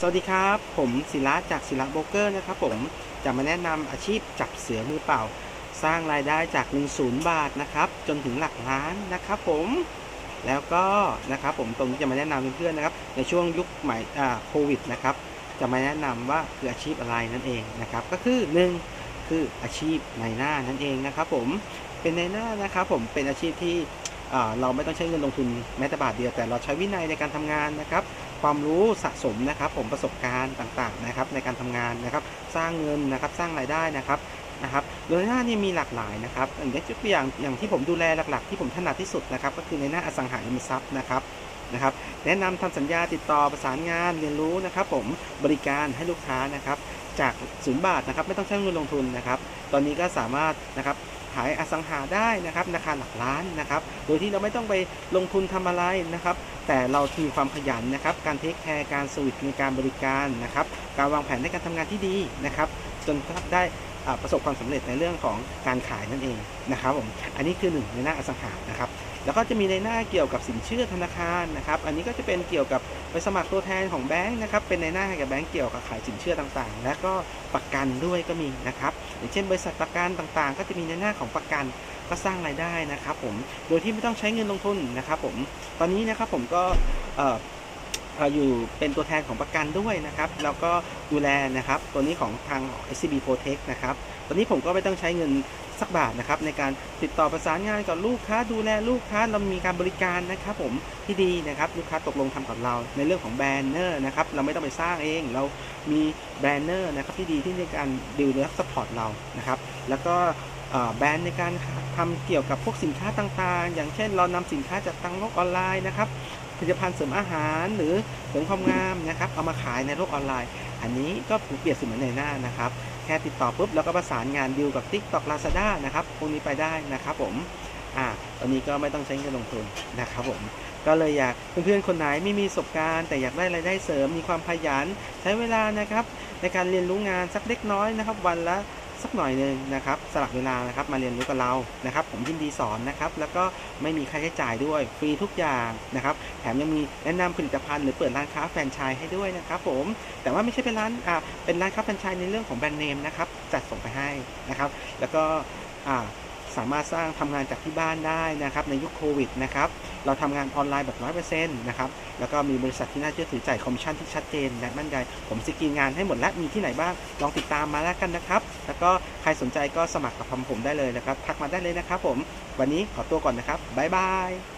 สวัสดีครับ ผมศิระจากศิระโบเกอร์นะครับผมจะมาแนะนำอาชีพจับเสือมือเปล่า สร้างรายได้จาก1นศูนย์บาทนะครับจนถึงหลักล้านนะครับผมแล้วก็นะครับผมตรงนี้จะมาแนะนำเพื่อนๆนะครับ ในช่วงยุคใหม่โควิดนะครับจะมาแนะนำว่าคืออาชีพอะไรนั่นเองนะครับ ก็คือ 1 คืออาชีพในหน้านั่นเองนะครับผมเป็นในหน้านะครับผมเป็นอาชีพที่เราไม่ต้องใช้เงินลงทุนแม้แต่บาทเดียวแต่เราใช้วินัยในการทำงานนะครับ ความรู้สะสมนะครับ ผมประสบการณ์ต่างๆนะครับ ในการทำงานนะครับ สร้างเงินนะครับ สร้างรายได้นะครับนะครับโดยหน้านี่มีหลากหลายนะครับอย่างยกตัวอย่างอย่างที่ผมดูแลหลักๆ ที่ผมถนัดที่สุดนะครับ ก็คือในหน้าอสังหาริมทรัพย์นะครับนะครับ แนะนำทำสัญญาติดต่อประสานงานเรียนรู้นะครับ ผมบริการให้ลูกค้านะครับ จากศูนย์บาทนะครับ ไม่ต้องใช้เงินลงทุนนะครับ ตอนนี้ก็สามารถนะครับ ขายอสังหาได้นะครับราคาหลักล้านนะครับ โดยที่เราไม่ต้องไปลงทุนทำอะไรนะครับ แต่เรามีความขยันนะครับ การเทคแคร์การสวิตในการบริการนะครับ การวางแผนในการทำงานที่ดีนะครับ จนได้ ประสบความสำเร็จในเรื่องของการขายนั่นเองนะครับผมอันนี้คือหนึ่งในหน้าอสังหานะครับแล้วก็จะมีในหน้าเกี่ยวกับสินเชื่อธนาคารนะครับอันนี้ก็จะเป็นเกี่ยวกับไปสมัครตัวแทนของแบงค์นะครับเป็นในหน้าให้กับแบงค์เกี่ยวกับขายสินเชื่อต่างๆ และก็ประกันด้วยก็มีนะครับอย่างเช่น บริษัทประกันต่างๆ ก็จะมีในหน้าของประกันก็สร้างรายได้นะครับผมโดยที่ไม่ต้องใช้เงินลงทุนนะครับผมตอนนี้นะครับผมก็ อ่อเอ่อยู่เป็นตัวแทนของประกันด้วยนะครับ แล้วก็ดูแลนะครับ ตัวนี้ของทาง SCB Protect นะครับ ตอนนี้ผมก็ไม่ต้องใช้เงินสักบาทนะครับในการติดต่อประสานงานกับลูกค้า ดูแลลูกค้าเรามีการบริการนะครับผมที่ดีนะครับลูกค้าตกลงทำกับเรา ในเรื่องของแบรนเนอร์นะครับเราไม่ต้องไปสร้างเอง เรามีแบรนเนอร์นะครับที่ดีที่ในการดิวและสปอร์ตเรานะครับแล้วก็แบรนด์ในการทำเกี่ยวกับพวกสินค้าต่างๆ อย่างเช่นเรานำสินค้าจากทางโลกออนไลน์นะครับ ผลิตภัณฑ์เสริมอาหารหรือเสริมความงามนะครับ เอามาขายในโลกออนไลน์ อันนี้ก็ผูกเปรียบเสมือนในหน้านะครับ แค่ติดต่อปุ๊บแล้วก็ประสานงานดีลกับ TikTok Lazada นะครับพวกนี้ไปได้นะครับผมอ่าตอนนี้ก็ไม่ต้องใช้เงินลงทุนนะครับผมก็เลยอยากเพื่อนๆคนไหนไม่มีประสบการณ์ แต่อยากได้รายได้เสริมมีความขยัน ใช้เวลานะครับ ในการเรียนรู้งานสักเล็กน้อยนะครับ วันละ สักหน่อยหนึ่งนะครับสลับเวลานะครับมาเรียนรู้กับเรานะครับ ผมยินดีสอนนะครับ แล้วก็ไม่มีค่าใช้จ่ายด้วยฟรีทุกอย่างนะครับ แถมยังมีแนะนำผลิตภัณฑ์หรือเปิดร้านค้าแฟรนไชส์ให้ด้วยนะครับ ผม แต่ว่าไม่ใช่เป็นร้านอ่าเป็นร้านค้าแฟรนไชส์ในเรื่องของแบรนด์เนมนะครับจัดส่งไปให้นะครับ แล้วก็อ่า สามารถสร้างทำงานจากที่บ้านได้นะครับในยุคโควิดนะครับเราทำงานออนไลน์แบบร้อยเปอร์เซ็นต์นะครับแล้วก็มีบริษัทที่น่าเชื่อถือจ่ายคอมมิชชั่นที่ชัดเจนและมั่นใจผมสกรีนงานให้หมดและมีที่ไหนบ้างลองติดตามมาแล้วกันนะครับ แล้วก็ใครสนใจก็สมัครกับผมได้เลยนะครับทักมาได้เลยนะครับผมวันนี้ขอตัวก่อนนะครับบ๊ายบาย